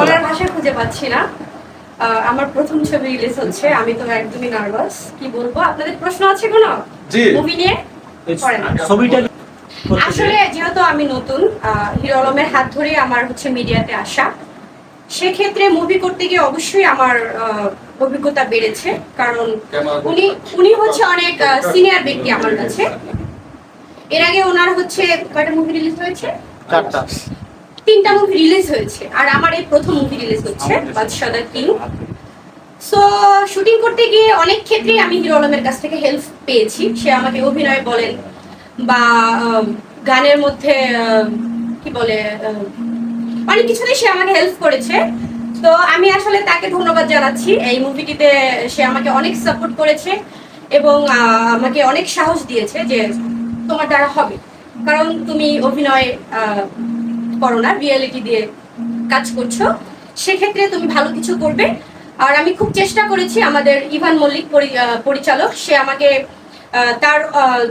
বলার ভাষা খুঁজে পাচ্ছি না। আমার প্রথম ছবি রিলিজ হচ্ছে আমি তো একদমই নার্ভাস কি বলব? আপনাদের প্রশ্ন আছে কোনো? মুভি নিয়ে? ছবিটা আসলে যেহেতু আমি নতুন হিরো আলমের হাত ধরে আমার হচ্ছে মিডিয়াতে আসা সেক্ষেত্রে মুভি করতে গিয়ে অবশ্যই আমার আহ, অভিজ্ঞতা বেড়েছে। কারণ উনি উনি হচ্ছে অনেক সিনিয়র ব্যক্তি আমার কাছে। এর আগে ওনার হচ্ছে কয়টা মুভি রিলিজ হয়েছে? চারটা। তিনটা মুভি রিলিজ হয়েছে, আর আমার এই প্রথম মুভি রিলিজ হচ্ছে বাদশাহ দ্য কিং সো শুটিং করতে গিয়ে অনেক ক্ষেত্রেই আমি হিরো আলমের কাছ থেকে হেল্প পেয়েছি। সে আমাকে অভিনয় বলেন বা গানের মধ্যে কি বলে অনেক কিছুতেই সে আমাকে হেল্প করেছে। তো আমি আসলে তাকে ধন্যবাদ জানাচ্ছি। এই মুভিটিতে সে আমাকে অনেক সাপোর্ট করেছে এবং আমাকে অনেক সাহস দিয়েছে যে তোমার দ্বারা হবে। কারণ তুমি অভিনয় করো না রিয়েলিটি দিয়ে কাজ করছ সেক্ষেত্রে তুমি ভালো কিছু করবে। আর আমি খুব চেষ্টা করেছি আমাদের ইভান মল্লিক পরিচালক সে আমাকে তার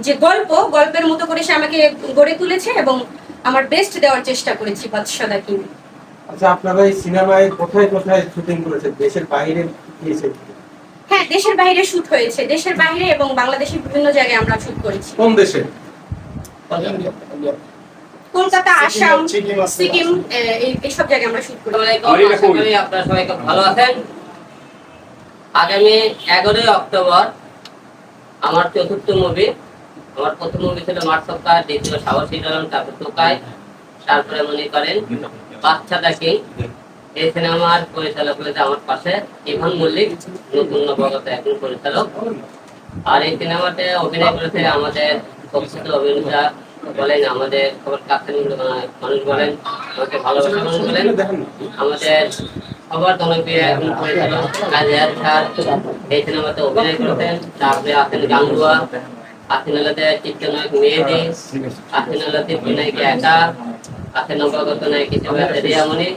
যে গল্প গল্পের মতো করে সে আমাকে গড়ে তুলেছে এবং আমার বেস্ট দেওয়ার চেষ্টা করেছি বাদশাদা কিং আচ্ছা আপনারা এই সিনেমায় কোথায় কোথায় শুটিং করেছেন? দেশের বাইরে গিয়েছে হ্যাঁ দেশের বাইরে শুট হয়েছে। দেশের বাইরে এবং বাংলাদেশের বিভিন্ন জায়গায় আমরা শুট করেছি। কোন দেশে? কলকাতা আসাম সিকিম এইসব জায়গায় আমরা শুট করি। আপনারা সবাই ভালো আছেন। আগামী এগারোই অক্টোবর আমার চতুর্থ মুভি আমার প্রথম মুভি ছিল সপ্তাহ দ্বিতীয় সাহসী তারপর তোকায় তারপরে মনে করেন বাচ্চা দেখি এই সিনেমার পরিচালক হয়েছে আমার পাশে ইভান মল্লিক নতুন নবগত একজন পরিচালক। আর এই সিনেমাতে অভিনয় করেছে আমাদের অভিনেতা বলেন, আমাদের খবর মানুষ বলেন, আমাকে ভালোবাসা মানুষ বলেন, আমাদের পরিচালক, কাজী স্যার, এই সিনেমাতে অভিনয় করেছেন, তারপরে আছেন গাঙ্গুয়া, আছেন চিত্রনায়ক আছেন একা, আছেন নবাগত নায়ক হিসেবে আছে রিয়ামণি।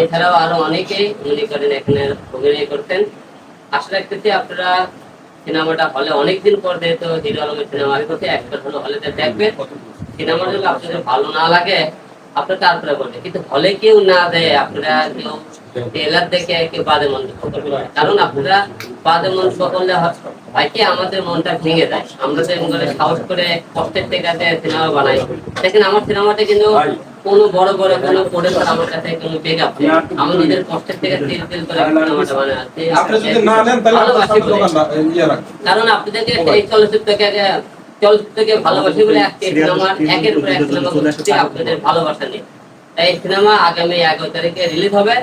এছাড়াও আরও অনেকেই মনে করেন, এখানে অভিনয় করতেন। আশা রাখতেছি আপনারা সিনেমাটা হলে অনেকদিন পর যেহেতু হিরো আলমের সিনেমা আমি করতে একবার হলো হলে দেখবেন সিনেমাটা যদি আপনাদের ভালো না লাগে আপনারা তারপরে বলবেন। কিন্তু হলে কেউ না দেয়, আপনারা কেউ ট্রেলার দেখে কেউ বাদে মন্তব্য কারণ আপনারা বাদে মন্তব্য করলে হয় আমাদের মনটা ভেঙে যায়। আমরা তো সাহস করে কষ্টের টেকাতে সিনেমা বানাই। দেখেন, আমার সিনেমাটা কিন্তু কোনো বড় বড় কোনো প্রোডাক্ট আমার কাছে কোনো বেগ আপ নেই। আমি নিজের কষ্টের থেকে তিল তিল করে সিনেমাটা আপনি যদি না নেন তাহলে ভালোবাসি দোকান না- ইয়ে কারণ আপনাদেরকে এই চলচ্চিত্রকে আগে- চলচ্চিত্রকে ভালোবাসি বলে আজকে এই সিনেমার একের পর এক সিনেমা করতে আপনাদের ভালোবাসা নেই। তাই এই সিনেমা আগামী এগারো তারিখে রিলিজ হবে।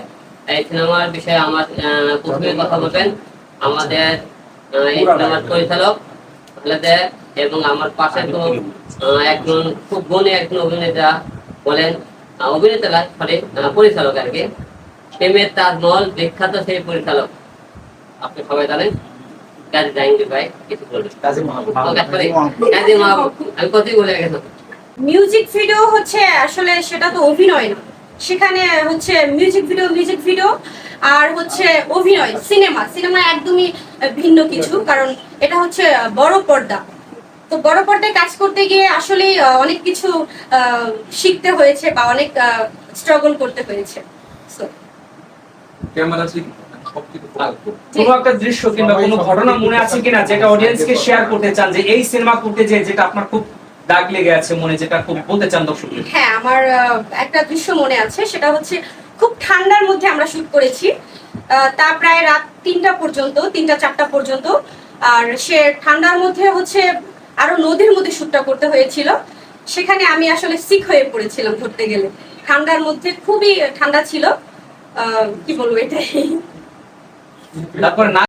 এই সিনেমার বিষয়ে আমার আহ, প্রথমে কথা বলবেন। আমাদের আহ, এই সিনেমার পরিচালক এবং আমার পাশে তো আহ, একজন খুব বনে একজন অভিনেতা বলেন আহ, অভিনেতা সরি পরিচালক আর কি। প্রেমের তাজমহল বিখ্যাত সেই পরিচালক। আপনি সবাই জানেন কাজী জাহাঙ্গীর ভাই কিছু বলবেন কাজী মাহবুব। আমি কথাই বলে গেছি মিউজিক ভিডিও হচ্ছে আসলে সেটা তো অভিনয় না। সেখানে হচ্ছে মিউজিক ভিডিও মিউজিক ভিডিও আর হচ্ছে অভিনয় সিনেমা। সিনেমা একদমই ভিন্ন কিছু কারণ এটা হচ্ছে বড় পর্দা। তো বড় পর্দায় কাজ করতে গিয়ে আসলে অনেক কিছু আহ, শিখতে হয়েছে বা অনেক স্ট্রাগল করতে হয়েছে। ক্যামেরা কোনো একটা দৃশ্য কিংবা কোনো ঘটনা মনে আছে কিনা যেটা অডিয়েন্সকে শেয়ার করতে চান যে এই সিনেমা করতে যে যেটা আপনার খুব দাগ লেগে আছে মনে যেটা খুব বলতে চান দর্শকদের? হ্যাঁ আমার একটা দৃশ্য মনে আছে সেটা হচ্ছে খুব ঠান্ডার মধ্যে আমরা শুট করেছি। আহ, তা প্রায় রাত তিনটা পর্যন্ত তিনটা চারটা পর্যন্ত। আর সে ঠান্ডার মধ্যে হচ্ছে আরও নদীর মধ্যে শুটটা করতে হয়েছিল। সেখানে আমি আসলে সিক হয়ে পড়েছিলাম ধরতে গেলে। ঠান্ডার মধ্যে খুবই ঠান্ডা ছিল। কি বলব এটাই। তারপরে